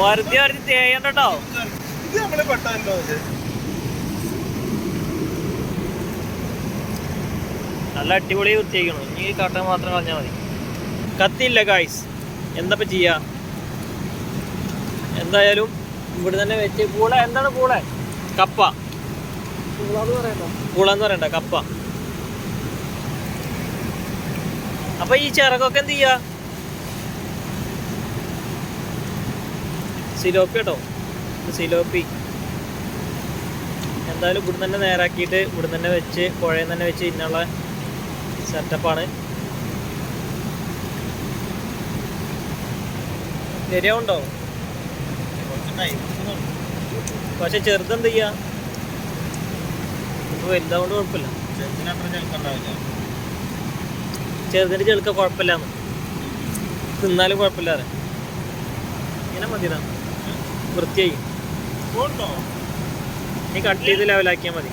വരുത്തി വരുത്തി തേയണ്ടോ ഇത് നമ്മൾ പെട്ടോ നല്ല അടിപൊളി വൃത്തിയാക്കണം ഇനി കട്ട മാത്രം കളഞ്ഞാൽ മതി. കത്തിയില്ല കായ്സ് എന്തപ്പോ ചെയ്യാ? എന്തായാലും ഇവിടെ തന്നെ വെച്ച് പൂള എന്താണ് പൂള കപ്പ. പൂള എന്ന് പറയണ്ട കപ്പ. അപ്പൊ ഈ ചിറകൊക്കെ എന്ത് ചെയ്യാ? സിലോപ്പി കേട്ടോ. സിലോപ്പി. എന്തായാലും ഇവിടുന്ന് തന്നെ നേരാക്കിയിട്ട് ഇവിടുന്ന് തന്നെ വെച്ച് പുഴയിൽ തന്നെ വെച്ച് ഇന്നുള്ള സെറ്റപ്പാണ് ശരിയാവുണ്ടോ? പക്ഷെ ചെറുതെന്ത് ചെയ്യാ? ഇപ്പൊ വലുതാവുകൊണ്ട് കുഴപ്പമില്ല. ചെറുതിന്റെ ചെളുക്ക കുഴപ്പമില്ലാന്ന്. തിന്നാലും കുഴപ്പമില്ല അതെ ഇങ്ങനെ മതിടാ വൃത്തിയായി. നീ കട്ട് ചെയ്ത് ലെവലാക്കിയാൽ മതി.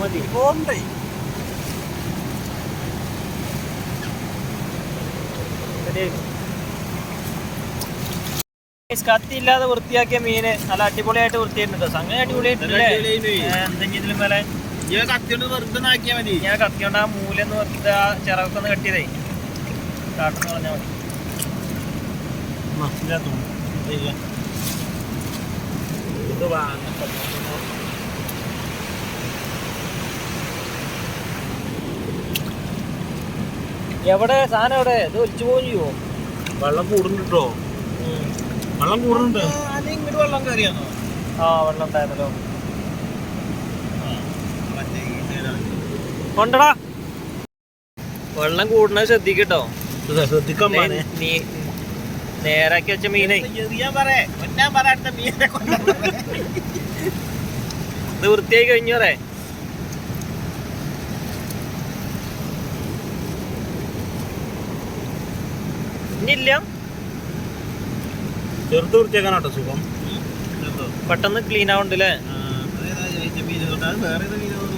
മതി. കത്തിയില്ലാതെ വൃത്തിയാക്കിയ മീന് നല്ല അടിപൊളിയായിട്ട് വൃത്തിയായിട്ടുണ്ട് സംഗതി അടിപൊളിയായിട്ടില്ലേ എന്തെങ്കിലും ഞാൻ കത്തിയോണ്ട് വെറുതെ മതി. ഞാൻ കത്തിയോണ്ട് ആ മൂലെന്ന് വെറുതെ ആ ചിറകൊക്കെ ഒന്ന് കട്ടിയതേ കാട്ടെന്ന് പറഞ്ഞാൽ മതി. ഇത് വാങ്ങ എവിടെ? സാധനം എവിടെ? ഇത് ഒലിച്ചു പോകും ചെയ്യുമോ വെള്ളം കൂടുന്നുണ്ടോ? വെള്ളം കൂടുന്നുണ്ട്. ഇങ്ങോട്ട് വെള്ളം കയറിയാണോ ആ വെള്ളം ഉണ്ടായിരുന്നല്ലോ. കൊണ്ടടാ. വെള്ളം കൂടുന്നത് ശ്രദ്ധിക്കട്ടോ ശ്രദ്ധിക്കാൻ നീ നേരാക്കി വെച്ച മീനെ. അത് പറയാ മീനെ ഇത് വൃത്തിയായി കഴിഞ്ഞു പറേ. ചെറുത്ത് ചെറുത് വൃത്തിയാക്കാനാട്ടോ സുഖം. പെട്ടെന്ന് ക്ലീൻ ആവണ്ടല്ലേ? അല്ലേ കളഞ്ഞ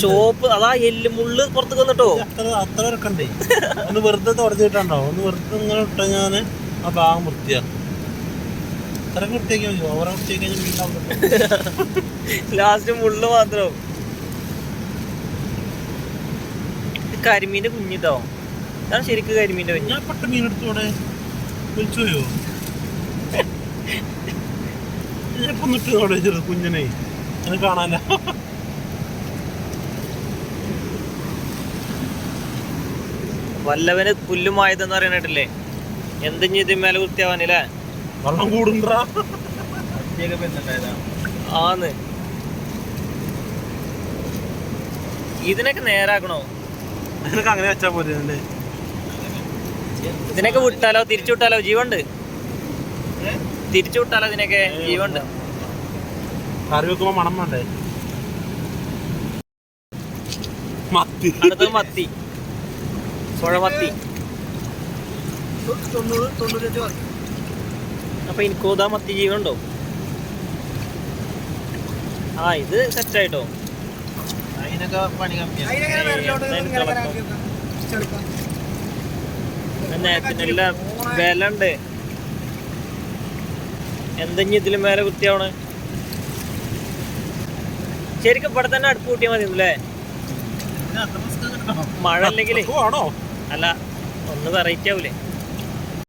ചോപ്പ് അതാ എല്ല് മുള്ള് പുറത്തേക്ക് വന്നിട്ടോ? അത്ര അത്ര ഇറക്കണ്ടേ ഒന്ന് വെറുതെ തുടച്ചിട്ടുണ്ടോ ഒന്ന് വെറുതെ ഇങ്ങനെ ഇട്ട ഞാൻ ആ ഭാഗം വൃത്തിയാക്കും ലാസ്റ്റ് മുള്ള് മാത്രം. കരിമീന്റെ കുഞ്ഞിട്ടോ അതാണ് ശരിക്കും കരിമീന്റെ കുഞ്ഞ്. ഞാൻ പെട്ട മീൻ എടുത്തോടെ വിളിച്ചു പോയോ? കുഞ്ഞനെ. അത് കാണാന. വല്ലവന് പുല്ലുമായതെന്ന് പറയണിട്ടില്ലേ? എന്തിഞ്ഞ് ഇതിന്മേലെ കുത്തിയാവാനില്ലേ? വെള്ളം കൂടുണ്ടാ ആന്ന്. ഇതിനൊക്കെ നേരാക്കണോ? നിനക്ക് അങ്ങനെ വെച്ചാ പോരെ അല്ലേ ഇതിനൊക്കെ വിട്ടാലോ തിരിച്ചു വിട്ടാലോ ജീവണ്ട് തിരിച്ചു വിട്ടാലോ ഇതിനൊക്കെ ജീവണ്ട് കറി വെക്കുമ്പോ മണം വേണ്ടേ? മത്തി. മത്തി. മത്തി. അപ്പൊ എനിക്കോതാ മത്തി ജീവനുണ്ടോ? ആ ഇത് സെറ്റായിട്ടോ അതിനൊക്കെ പണി കമ്മിയാണ് വില ഉണ്ട് എന്തെങ്കിലും ഇതിലും മേലെ വൃത്തിയാവണ് ശരിക്കും ഇവിടെ തന്നെ അടുപ്പ് കൂട്ടിയാൽ മതി അല്ലേ മഴ അല്ലെങ്കിൽ ആണോ അല്ല ഒന്ന് വെറൈറ്റി ആവൂലേ.